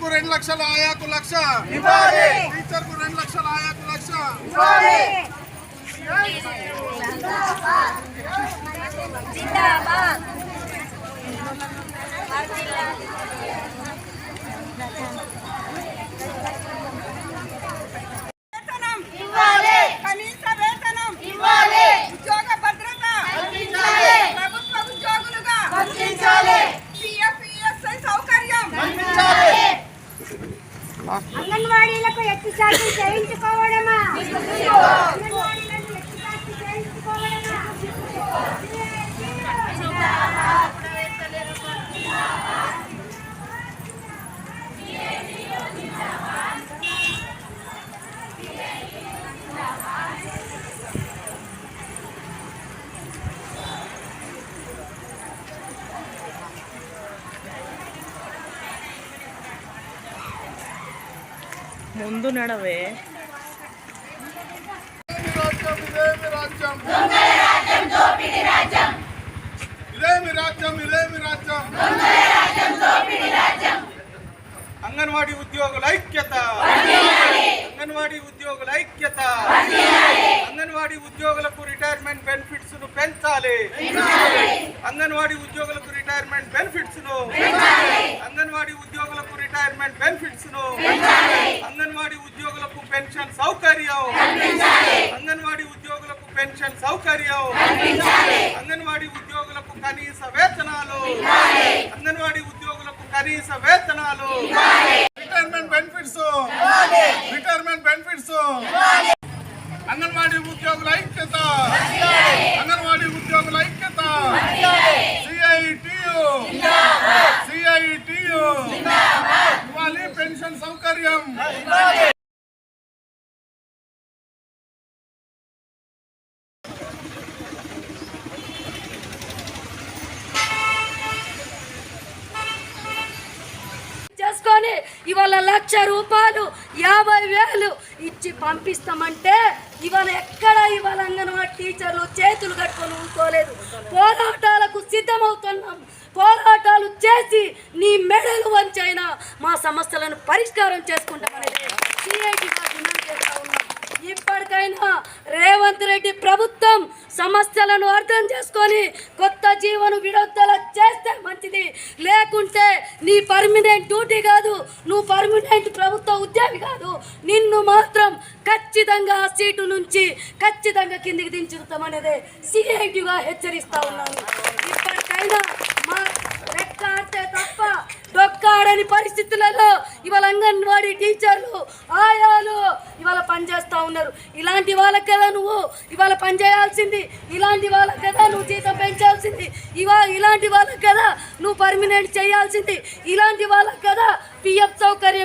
లక్షల ఆయాకు లక్ష. టీచర్కు రెండు లక్షల ఆయాకు లక్ష జిందాబాద్ వేతనం ఇవ్వాలి. కనీస వేతనం ఇవ్వాలి. ఉద్యోగ భద్రత కల్పించాలి. ప్రభుత్వ ఉద్యోగులుగా కల్పించాలి. పిఎఫ్ ఈఎస్ఐ సౌకర్యం అంగన్వాడీలకు ఎత్తు శాతం చేయించుకోవడమా? ముందు నడవే. అంగన్వాడీ ఉద్యోగుల ఐక్యత. అంగన్వాడీ ఉద్యోగుల ఐక్యత. అంగన్వాడీ ఉద్యోగులకు రిటైర్మెంట్ బెనిఫిట్స్ను పెంచాలి. అంగన్వాడీ ఉద్యోగులకు రిటైర్మెంట్ బెనిఫిట్స్ను. అంగన్వాడీ ఉద్యోగులకు రిటైర్మెంట్ బెనిఫిట్స్ను. అంగన్వాడీ ఉద్యోగులకు పెన్షన్ సౌకర్యం. అంగన్వాడీ ఉద్యోగులకు పెన్షన్ సౌకర్యం. అంగన్వాడీ ఉద్యోగులకు కనీస వేతనాలు. అంగన్వాడీ ఉద్యోగులకు కనీస వేతనాలు. రిటైర్మెంట్ బెనిఫిట్స్ రిటైర్మెంట్ అంగన్వాడీ ఉద్యోగుల ఐక్యత. అంగన్వాడీ ఉద్యోగుల ఐక్యత. సిఐటియు. సిఐటియు ఇవ్వాలి పెన్షన్ సౌకర్యం. చేసుకొని ఇవాళ లక్ష రూపాయలు పంపిస్తామంటే ఇవాళ ఎక్కడ ఇవాళ అంగన్వాడీ టీచర్లు చేతులు కట్టుకొని ఊరుకోలేదు. పోరాటాలకు సిద్ధమవుతున్నాం. పోరాటాలు చేసి నీ మెడలు వంచైనా మా సమస్యలను పరిష్కారం చేసుకుంటామనేది సిఐటిగా డిమాండ్ చేస్తా ఉన్నాం. ఇప్పటికైనా రేవంత్ రెడ్డి ప్రభుత్వం సమస్యలను అర్థం చేసుకొని కొత్త జీవను విడుదల చేస్తే మంచిది. లేకుంటే నీ పర్మనెంట్ డ్యూటీ కాదు నువ్వు పర్మనెంట్ ప్రభుత్వ ఉద్యోగి కాదు. నిన్ను మాత్రం ఖచ్చితంగా ఆ సీటు నుంచి ఖచ్చితంగా కిందికి దించుతామనేదే సిఐటిగా హెచ్చరిస్తా ఉన్నాను. ఇప్పటికైనా మా రెక్కాడితే తప్ప డొక్కాడని పరిస్థితులలో ఇవాళ అంగన్వాడీ టీచర్లు ఆయాలు పనిచేస్తూ ఉన్నారు. ఇలాంటి వాళ్ళకి కదా నువ్వు ఇవాళ పని చేయాల్సింది. ఇలాంటి వాళ్ళకి కదా నువ్వు జీతం పెంచాల్సింది. ఇవా ఇలాంటి వాళ్ళకి కదా నువ్వు పర్మినెంట్ చేయాల్సింది. ఇలాంటి వాళ్ళకి కదా పిఎఫ్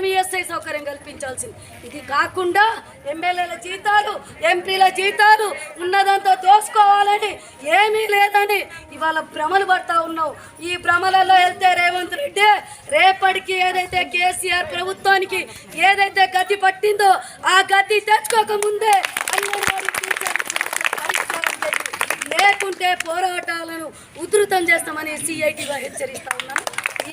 సౌకర్యం ఈఎస్ఐ సౌకర్యం కల్పించాల్సింది. ఇది కాకుండా ఎమ్మెల్యేల జీతాలు ఎంపీల జీతాలు ఉన్నదంతా దోసుకోవాలని ఏమీ లేదని ఇవాళ భ్రమలు పడతా ఉన్నావు. ఈ భ్రమలలో వెళ్తే రేవంత్ రెడ్డి రేపటికి ఏదైతే కేసీఆర్ ప్రభుత్వానికి ఏదైతే గతి పట్టిందో ఆ గతి తెచ్చుకోకముందే లేకుంటే పోరాటాలను ఉధృతం చేస్తామని సిఐటిగా హెచ్చరిస్తా ఉన్నాను. ఈ